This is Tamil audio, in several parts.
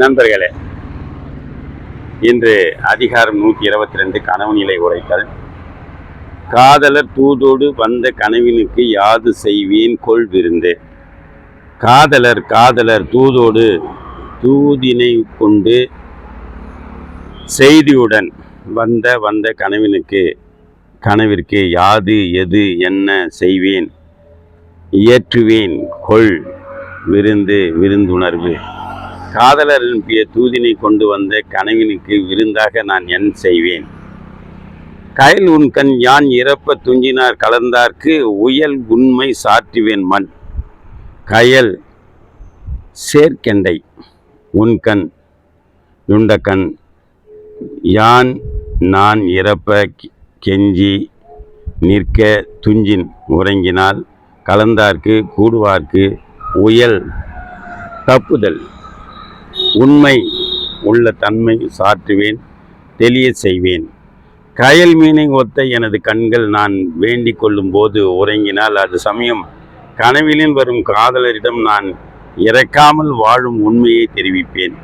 நண்பர்களே இன்று அதிகாரம் நூற்றி இருபத்தி ரெண்டு கனவு நிலை உரைத்தல். காதலர் தூதோடு வந்த கனவினுக்கு யாது செய்வேன் கொள் விருந்து. காதலர் காதலர் தூதோடு தூதினை கொண்டு செய்தியுடன் வந்த வந்த கனவினுக்கு கனவிற்கு யாது எது என்ன செய்வேன்? இயற்றுவேன் கொள் விருந்து விருந்துணர்வு. காதலர் அனுப்பிய தூதினை கொண்டு வந்த கனவினுக்கு விருந்தாக நான் என் செய்வேன். கயல் உன் கண் யான் இறப்ப துஞ்சினார் கலந்தார்க்கு உயல் உண்மை சாற்றுவேன் மண். கயல் சேர்க்கெண்டை உன் கண் யுண்டக்கண் யான் நான் இறப்ப கெஞ்சி நிற்க துஞ்சின் உறங்கினால் கலந்தார்க்கு கூடுவார்க்கு உயல் தப்புதல். உண்மை உள்ள தன்மை சாற்றுவேன் தெளிய செய்வேன். கயல் மீனை ஒத்த எனது கண்கள் நான் வேண்டிக் கொள்ளும் போது உறங்கினால் அது சமயம். கனவிலில் வரும் காதலரிடம் நான் இறக்காமல் வாழும் உண்மையை தெரிவிப்பேன்.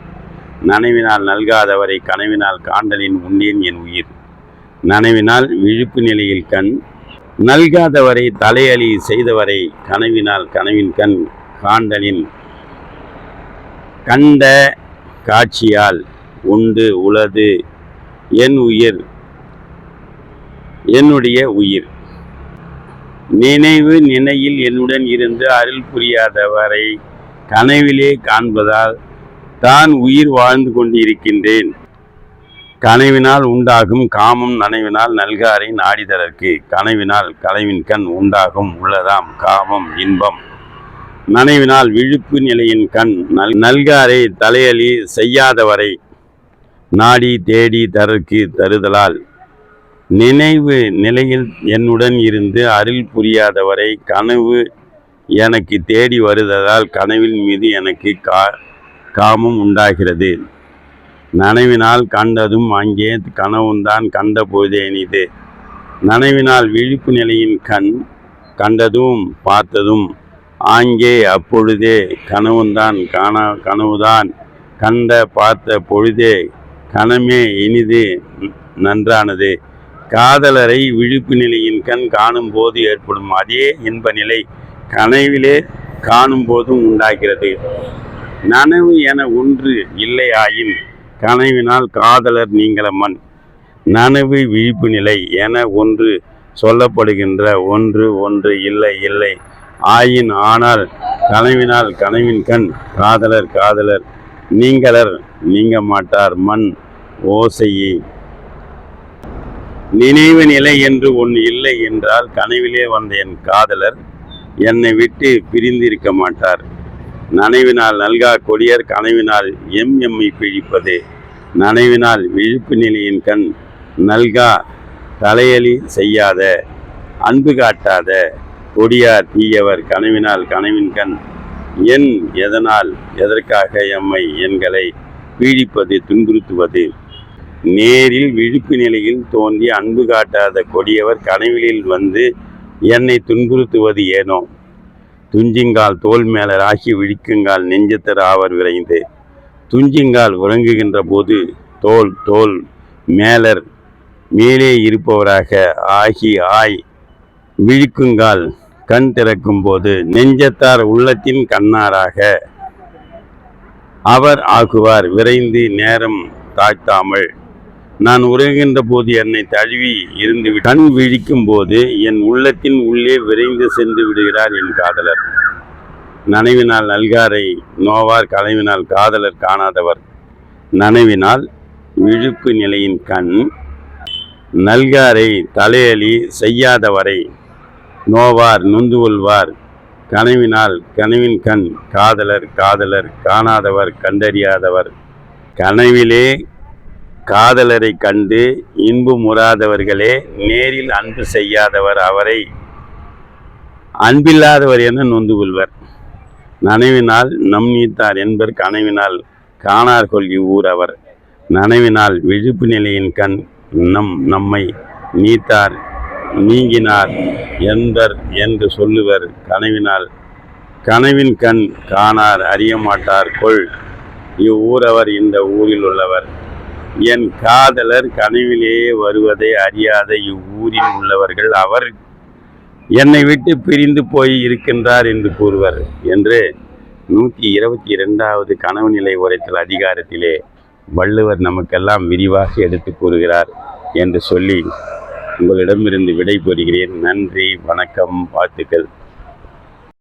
நனவினால் நல்காதவரை கனவினால் காண்டலின் உண்டேன் என் உயிர். நனவினால் விழிப்பு நிலையில் கண். நல்காதவரை தலையலி செய்தவரை கனவினால் கனவின் கண். காண்டலின் கண்ட காட்சியால் உண்டு உளது. என் உயிர் என்னுடைய உயிர். நினைவு நினையில் என்னுடன் இருந்து அருள் புரியாதவரை கனவிலே காண்பதால் தான் உயிர் வாழ்ந்து கொண்டிருக்கின்றேன். கனவினால் உண்டாகும் காமம் நனவினால் நல்காரை நாடிதற்கு கனவினால் கனவின் கண் உண்டாகும் உள்ளதாம் காமம் இன்பம். நனைவினால் விழுப்பு நிலையின் கண் நல் நல்காரை தலையலி செய்யாதவரை நாடி தேடி தருக்கு தருதலால். நினைவு நிலையில் என்னுடன் இருந்து அருள் புரியாதவரை கனவு எனக்கு தேடி வருததால் கனவின் மீது எனக்கு கா காமம் உண்டாகிறது. நனவினால் கண்டதும் அங்கே கனவுந்தான் கண்ட போதே இனிது. நனவினால் விழிப்பு நிலையின் கண் கண்டதும் பார்த்ததும் ஆங்கே அப்பொழுதே கனவுந்தான் காண கனவுதான். கண்ட பார்த்த பொழுதே கணமே இனிது நன்றானது. காதலரை விழிப்பு நிலையின் கண் காணும் போது ஏற்படும் அதே இன்ப நிலை கனவிலே காணும் போதும் உண்டாகிறது. நனவு என ஒன்று இல்லையாயின் கனவினால் காதலர் நீங்கள மண். நனவு விழிப்பு நிலை என ஒன்று சொல்லப்படுகின்ற ஒன்று ஒன்று இல்லை இல்லை. ஆயின் ஆனால் கனவினால் கனவின் கண் காதலர் காதலர் நீங்களர் நீங்க மாட்டார் மண் ஓசையே. நினைவு நிலை என்று ஒன்று இல்லை என்றால் கனவிலே வந்த என் காதலர் என்னை விட்டு பிரிந்திருக்க மாட்டார். நனைவினால் நல்கா கொடியர் கனவினால் எம் எம்மை பிழிப்பது. நனைவினால் விழிப்பு நிலையின் கண் நல்கா தலையலி செய்யாத அன்பு காட்டாத கொடியார் தீயவர் கனவினால் கனவின் கண். என் எதனால் எதற்காக எம்மை எண்களை பீடிப்பது துன்புறுத்துவது? நேரில் விழிப்பு நிலையில் தோன்றி அன்பு காட்டாத கொடியவர் கனவிலில் வந்து என்னை துன்புறுத்துவது ஏனோ? துஞ்சிங்கால் தோல் மேலர் ஆகி விழிக்குங்கால் நெஞ்சத்தர் ஆவர் விரைந்து. துஞ்சிங்கால் உறங்குகின்ற போது தோல் தோல் மேலர் மேலே இருப்பவராக ஆகி ஆய் விழிக்குங்கால் கண் திறக்கும் போது நெஞ்சத்தார் உள்ளத்தின் கண்ணாராக அவர் ஆகுவார். விரைந்து நேரம் தாழ்த்தாமல் நான் உறங்குகின்ற போது என்னை தழுவி இருந்து கண் விழிக்கும் போது என் உள்ளத்தின் உள்ளே விரைந்து சென்று விடுகிறார் என் காதலர். நனைவினால் நல்காரை நோவார் கலைவினால் காதலர் காணாதவர். நனைவினால் விழுப்பு நிலையின் கண் நல்காரை தலையலி செய்யாதவரை நோவார் நொந்து கொள்வார் கனவினால் கனவின் கண் காதலர் காதலர் காணாதவர் கண்டறியாதவர். கனவிலே காதலரை கண்டு இன்புமுறாதவர்களே நேரில் அன்பு செய்யாதவர் அவரை. அன்பில்லாதவர் என நொந்து கொள்வர் நனவினால் நம் நீத்தார் என்பர் கனவினால் காணார் கொள்கி ஊர் அவர். நனவினால் விழிப்பு நிலையின் கண் நம் நம்மை நீத்தார் நீங்கினார் என்பர் என்று சொல்லுவர். கனவினால் கனவின் கண் காணார் அறிய மாட்டார் கொள். இவ்வூரவர் இந்த ஊரில் உள்ளவர். என் காதலர் கனவிலே வருவதை அறியாத இவ்வூரில் உள்ளவர்கள் அவர் என்னை விட்டு பிரிந்து போய் இருக்கின்றார் என்று கூறுவர் என்று நூற்றி இருபத்தி இரண்டாவது கனவு நிலை உரைத்தல் அதிகாரத்திலே வள்ளுவர் நமக்கெல்லாம் விரிவாக எடுத்து கூறுகிறார் என்று சொல்லி உங்களிடமிருந்து விடை பெறுகிறேன் நன்றி வணக்கம் வாழ்த்துக்கள்.